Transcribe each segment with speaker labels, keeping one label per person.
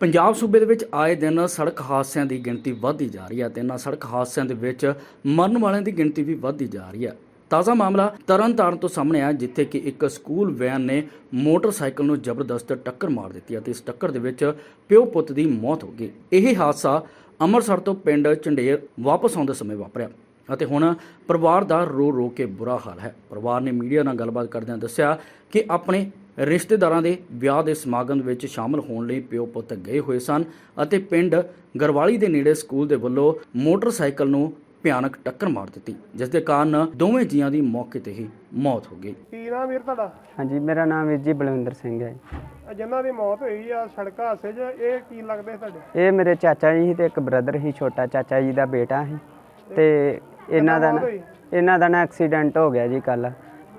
Speaker 1: ਪੰਜਾਬ ਸੂਬੇ ਦੇ ਵਿੱਚ ਆਏ ਦਿਨ ਸੜਕ ਹਾਦਸਿਆਂ ਦੀ ਗਿਣਤੀ ਵਧਦੀ ਜਾ ਰਹੀ ਹੈ ਤੇ ਇਹਨਾਂ ਸੜਕ ਹਾਦਸਿਆਂ ਦੇ ਵਿੱਚ ਮਰਨ ਵਾਲਿਆਂ ਦੀ ਗਿਣਤੀ ਵੀ ਵਧਦੀ ਜਾ ਰਹੀ ਹੈ। ਤਾਜ਼ਾ ਮਾਮਲਾ ਤਰਨਤਾਰਨ ਤੋਂ ਸਾਹਮਣੇ ਆਇਆ, ਜਿੱਥੇ ਕਿ ਇੱਕ ਸਕੂਲ ਵੈਨ ਨੇ ਮੋਟਰਸਾਈਕਲ ਨੂੰ ਜ਼ਬਰਦਸਤ ਟੱਕਰ ਮਾਰ ਦਿੱਤੀ ਅਤੇ ਇਸ ਟੱਕਰ ਦੇ ਵਿੱਚ ਪਿਓ ਪੁੱਤ ਦੀ ਮੌਤ ਹੋ ਗਈ। ਇਹ ਹਾਦਸਾ ਅੰਮ੍ਰਿਤਸਰ ਤੋਂ ਪਿੰਡ ਝੰਡੇਰ ਵਾਪਸ ਆਉਂਦੇ ਸਮੇਂ ਵਾਪਰਿਆ ਅਤੇ ਹੁਣ ਪਰਿਵਾਰ ਦਾ ਰੋ ਰੋ ਕੇ ਬੁਰਾ ਹਾਲ ਹੈ। ਪਰਿਵਾਰ ਨੇ ਮੀਡੀਆ ਨਾਲ ਗੱਲਬਾਤ ਕਰਦਿਆਂ ਦੱਸਿਆ ਕਿ ਆਪਣੇ ਰਿਸ਼ਤੇਦਾਰਾਂ ਦੇ ਵਿਆਹ ਦੇ ਸਮਾਗਮ ਵਿੱਚ ਸ਼ਾਮਲ ਹੋਣ ਲਈ ਪਿਓ ਪੁੱਤ ਗਏ ਹੋਏ ਸਨ ਅਤੇ ਪਿੰਡ ਗਰਵਾਲੀ ਦੇ ਨੇੜੇ ਸਕੂਲ ਦੇ ਵੱਲੋਂ ਮੋਟਰਸਾਈਕਲ ਨੂੰ ਭਿਆਨਕ ਟੱਕਰ ਮਾਰ ਦਿੱਤੀ ਜਿਸ ਦੇ ਕਾਰਨ ਦੋਵੇਂ ਜੀਆਂ ਦੀ ਮੌਕੇ ਤੇ ਹੀ ਮੌਤ ਹੋ ਗਈ।
Speaker 2: ਕੀ ਨਾਮ ਵੀਰ ਤੁਹਾਡਾ?
Speaker 3: ਹਾਂਜੀ ਮੇਰਾ ਨਾਮ ਵੀਰ ਜੀ ਬਲਵਿੰਦਰ ਸਿੰਘ ਹੈ।
Speaker 2: ਜਿਨ੍ਹਾਂ ਦੀ ਮੌਤ ਹੋਈ ਆ ਸੜਕ ਹਾਦਸੇ 'ਚ ਇਹ ਕੀ ਲੱਗਦੇ ਤੁਹਾਡੇ?
Speaker 3: ਇਹ ਮੇਰੇ ਚਾਚਾ ਜੀ ਸੀ ਤੇ ਇੱਕ ਬ੍ਰਦਰ ਸੀ ਛੋਟਾ ਚਾਚਾ ਜੀ ਦਾ ਬੇਟਾ ਸੀ। ਤੇ ਇਹਨਾਂ ਦਾ? ਇਹਨਾਂ ਦਾ ਨਾ ਐਕਸੀਡੈਂਟ ਹੋ ਗਿਆ ਜੀ ਕੱਲ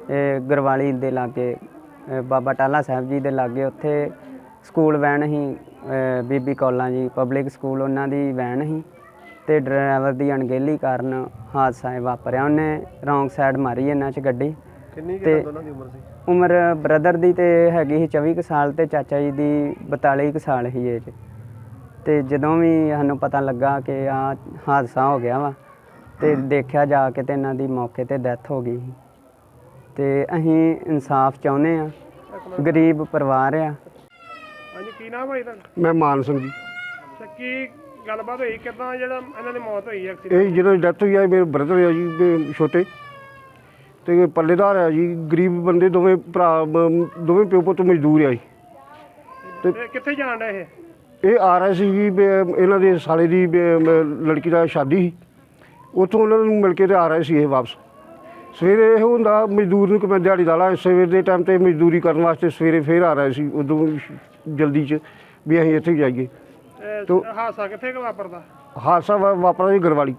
Speaker 3: ਇਹ ਗਰਵਾਲੀ ਦੇ ਲਾਗੇ ਬਾਬਾ ਟਾਲਾ ਸਾਹਿਬ ਜੀ ਦੇ ਲਾਗੇ ਉੱਥੇ ਸਕੂਲ ਵੈਨ ਸੀ ਅਹ ਬੀਬੀ ਕੌਲਾਂ ਜੀ ਪਬਲਿਕ ਸਕੂਲ ਉਹਨਾਂ ਦੀ ਵੈਨ ਸੀ ਤੇ ਡਰਾਈਵਰ ਦੀ ਅਣਗਹਿਲੀ ਕਾਰਨ ਹਾਦਸਾ ਇਹ ਵਾਪਰਿਆ। ਉਹਨੇ ਰੌਂਗ ਸਾਈਡ ਮਾਰੀ ਇਹਨਾਂ 'ਚ ਗੱਡੀ।
Speaker 2: ਕਿੰਨੀ
Speaker 3: ਤੇ-
Speaker 2: ਦੋਨਾਂ ਦੀ ਉਮਰ ਸੀ?
Speaker 3: ਉਮਰ ਬ੍ਰਦਰ ਦੀ ਤੇ ਹੈਗੀ ਸੀ 24 ਕੁ ਸਾਲ ਤੇ ਚਾਚਾ ਜੀ ਦੀ 42 ਕੁ ਸਾਲ ਸੀ ਏਜ ਤੇ ਜਦੋਂ ਵੀ ਸਾਨੂੰ ਪਤਾ ਲੱਗਾ ਕਿ ਆ ਹਾਦਸਾ ਹੋ ਗਿਆ ਵਾ ਤੇ ਦੇਖਿਆ ਜਾ ਕੇ ਤੇ ਇਹਨਾਂ ਦੀ ਮੌਕੇ ਤੇ ਡੈਥ ਹੋ ਗਈ ਸੀ। ਤੇ ਅਸੀਂ ਇਨਸਾਫ ਚਾਹੁੰਦੇ ਆ ਗਰੀਬ ਪਰਿਵਾਰ ਆ।
Speaker 2: ਹਾਂਜੀ ਕੀ ਨਾਮ ਭਾਈ ਤੁਹਾਡਾ?
Speaker 4: ਮੈਂ ਮਾਨ ਸਿੰਘ ਜੀ।
Speaker 2: ਤੇ ਕੀ ਗੱਲਬਾਤ ਹੋਈ? ਕਿਦਾਂ ਜਿਹੜਾ ਇਹਨਾਂ ਦੀ ਮੌਤ ਹੋਈ ਐਕਸੀਡੈਂਟ
Speaker 4: ਇਹ ਜਿਹੜਾ ਡੈਥ ਹੋਈ ਹੈ ਇਹ ਮੇਰੇ ਬ੍ਰਦਰ ਆ ਜੀ ਇਹ ਛੋਟੇ। ਤੇ ਇਹ ਪੱਲੇਦਾਰ ਆ ਜੀ ਗਰੀਬ ਬੰਦੇ ਦੋਵੇਂ ਭਰਾ ਮ- ਦੋਵੇਂ ਪਿਓ ਪੁੱਤ ਮਜ਼ਦੂਰ ਆ ਜੀ।
Speaker 2: ਤੇ ਕਿੱਥੇ ਜਾਣ ਡਿਆ ਇਹ?
Speaker 4: ਇਹ ਆ ਰਹੇ ਸੀ ਜੀ ਵੀ ਇਹਨਾਂ ਦੇ ਸਾਲੇ ਦੀ ਵੀ ਲੜਕੀ ਦਾ ਸ਼ਾਦੀ ਸੀ। ਉੱਥੋਂ ਉਹਨਾਂ ਨੂੰ ਮਿਲ ਕੇ ਤੇ ਆ ਰਹੇ ਸੀ ਇਹ ਵਾਪਸ। ਸਵੇਰੇ ਇਹ ਹੁੰਦਾ ਮਜ਼ਦੂਰ ਨੂੰ ਕਿ ਮੈਂ ਦਿਹਾੜੀ ਲਾ ਸਵੇਰ ਦੇ ਟਾਈਮ ਤੇ ਮਜ਼ਦੂਰੀ ਕਰਨ ਵਾਸਤੇ ਸਵੇਰੇ ਫੇਰ ਆ ਰਹੇ ਸੀ ਉਦੋਂ ਜਲਦੀ ਚ ਵੀ ਅਸੀਂ ਇੱਥੇ ਜਾਈਏ।
Speaker 2: ਤੇ ਹਾਦਸਾ ਕਿੱਥੇ ਕੁ ਵਾਪਰਦਾ?
Speaker 4: ਹਾਦਸਾ ਵਾ- ਵਾਪਰਿਆ ਜੀ ਗਰਵਾਲੀ।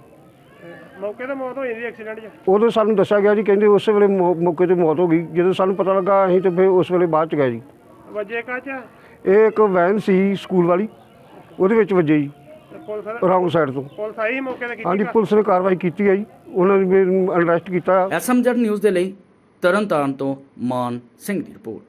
Speaker 2: ਮੌਕੇ ਤੇ ਮੌਤ ਹੋਈ ਦੀ ਐਕਸੀਡੈਂਟ 'ਚ?
Speaker 4: ਉਦੋਂ ਸਾਨੂੰ ਦੱਸਿਆ ਗਿਆ ਜੀ ਕਹਿੰਦੇ ਉਸੇ ਵੇਲੇ ਮੌ- ਮੌਕੇ ਤੇ ਮੌਤ ਹੋ ਗਈ। ਜਦੋਂ ਸਾਨੂੰ ਪਤਾ ਲੱਗਾ ਅਸੀਂ ਤੇ ਫਿਰ ਉਸ ਵੇਲੇ ਬਾਅਦ ਚ ਗਏ ਜੀ।
Speaker 2: ਵਜੇ ਕਾਚ
Speaker 4: ਇਹ ਇੱਕ ਵੈਨ ਸੀ ਸਕੂਲ ਵਾਲੀ ਉਹਦੇ ਵਿੱਚ ਵੱਜੇ ਜੀ।
Speaker 2: ਪੁਲਿਸ
Speaker 4: ਰੌਂਗ ਸਾਈਡ ਤੋਂ।
Speaker 2: ਪੁਲਿਸ ਆਈ ਮੌਕੇ ਤੇ ਕੀਤੀ
Speaker 4: ਹਾਂਜੀ ਪੁਲਿਸ ਨੇ ਕਾਰਵਾਈ ਕੀਤੀ ਹੈ ਜੀ। ਉਹਨਾਂ ਨੇ ਅਰੈਸਟ ਕੀਤਾ।
Speaker 1: ਐਸਐਮਜੈਡ ਨਿਊਜ਼ ਦੇ ਲਈ ਤਰਨਤਾਰਨ ਤੋਂ ਮਾਨ ਸਿੰਘ ਦੀ ਰਿਪੋਰਟ।